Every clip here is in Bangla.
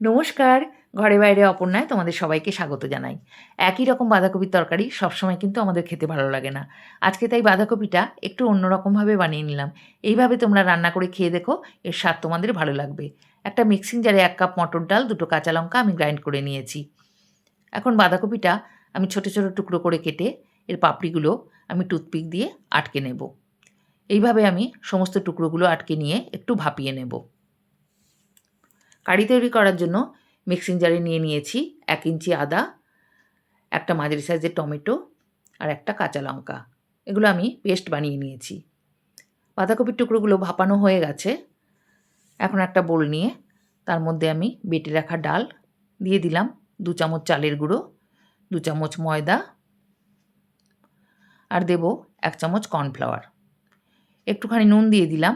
নমস্কার, ঘরে বাইরে অপর্ণায় তোমাদের সবাইকে স্বাগত জানাই। একই রকম বাঁধাকপির তরকারি সবসময় কিন্তু আমাদের খেতে ভালো লাগে না। আজকে তাই বাঁধাকপিটা একটু অন্যরকমভাবে বানিয়ে নিলাম। এইভাবে তোমরা রান্না করে খেয়ে দেখো, এর স্বাদ তোমাদের ভালো লাগবে। একটা মিক্সিং জারে এক কাপ মটর ডাল, দুটো কাঁচা লঙ্কা আমি গ্রাইন্ড করে নিয়েছি। এখন বাঁধাকপিটা আমি ছোটো ছোটো টুকরো করে কেটে এর পাপড়িগুলো আমি টুথপিক দিয়ে আটকে নেব। এইভাবে আমি সমস্ত টুকরোগুলো আটকে নিয়ে একটু ভাপিয়ে নেব। কারি তৈরি করার জন্য মিক্সিং জারে নিয়ে নিয়েছি এক ইঞ্চি আদা, একটা মাঝারি সাইজের টমেটো আর একটা কাঁচা লঙ্কা। এগুলো আমি পেস্ট বানিয়ে নিয়েছি। বাঁধাকপির টুকরোগুলো ভাপানো হয়ে গেছে। এখন একটা বোল নিয়ে তার মধ্যে আমি বেটে রাখা ডাল দিয়ে দিলাম দু চামচ চালের গুঁড়ো, দু চামচ ময়দা আর দেব এক চামচ কর্নফ্লাওয়ার একটুখানি নুন দিয়ে দিলাম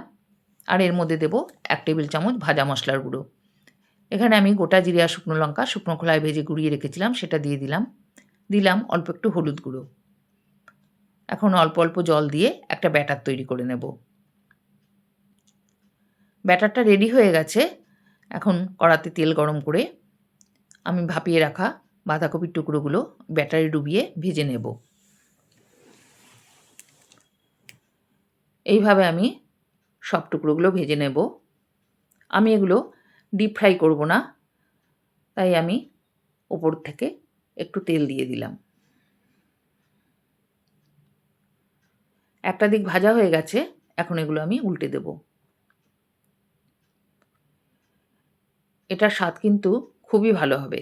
আর এর মধ্যে দেব এক টেবিল চামচ ভাজা মশলার গুঁড়ো। এখানে আমি গোটা জিরে শুকনো লঙ্কা, শুকনো খোলায় ভেজে গুঁড়িয়ে রেখেছিলাম, সেটা দিয়ে দিলাম। দিলাম অল্প একটু হলুদ গুঁড়ো। এখন অল্প অল্প জল দিয়ে একটা ব্যাটার তৈরি করে নেব। ব্যাটারটা রেডি হয়ে গেছে। এখন কড়াতে তেল গরম করে আমি ভাপিয়ে রাখা বাঁধাকপির টুকরোগুলো ব্যাটারে ডুবিয়ে ভেজে নেব। এইভাবে আমি সব টুকরোগুলো ভেজে নেব। আমি এগুলো ডিপ ফ্রাই করব না। তাই আমি ওপর থেকে একটু তেল দিয়ে দিলাম। একটা দিক ভাজা হয়ে গেছে, এখন এগুলো আমি উল্টে দেব। এটার স্বাদ কিন্তু খুবই ভালো হবে।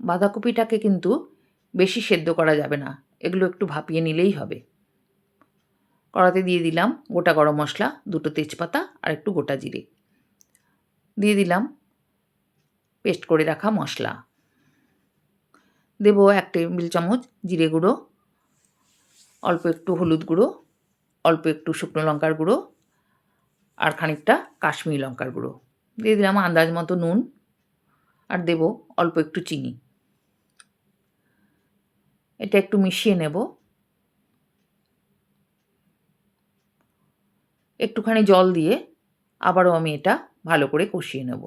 বাঁধাকপিটাকে কিন্তু বেশি সেদ্ধ করা যাবে না, এগুলো একটু ভাপিয়ে নিলেই হবে। কড়াতে দিয়ে দিলাম গোটা গরম মশলা, দুটো তেজপাতা আর একটু গোটা জিরে। দিয়ে দিলাম পেস্ট করে রাখা মশলা। দেবো এক টেবিল চামচ জিরে গুঁড়ো, অল্প একটু হলুদ গুঁড়ো, অল্প একটু শুকনো লঙ্কার গুঁড়ো আর খানিকটা কাশ্মীরি লঙ্কার গুঁড়ো। দিয়ে দিলাম আন্দাজ মতো নুন আর দেব অল্প একটু চিনি। এটা একটু মিশিয়ে নেব। একটুখানি জল দিয়ে আবারও আমি এটা ভালো করে কষিয়ে নেব।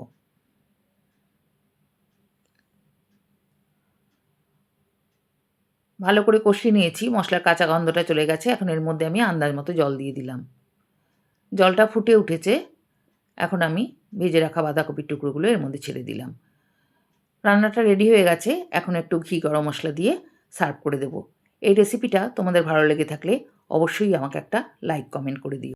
ভালো করে কষিয়ে নিয়েছি, মশলার কাঁচা গন্ধটা চলে গেছে, এখন এর মধ্যে আমি আন্দাজ মতো জল দিয়ে দিলাম। জলটা ফুটে উঠেছে, এখন আমি ভেজে রাখা বাঁধাকপির টুকরোগুলো এর মধ্যে ছেড়ে দিলাম। রান্নাটা রেডি হয়ে গেছে, এখন একটু ঘি গরম মশলা দিয়ে সার্ভ করে দেব। এই রেসিপিটা তোমাদের ভালো লেগে থাকলে অবশ্যই আমাকে একটা লাইক, কমেন্ট করে দিও।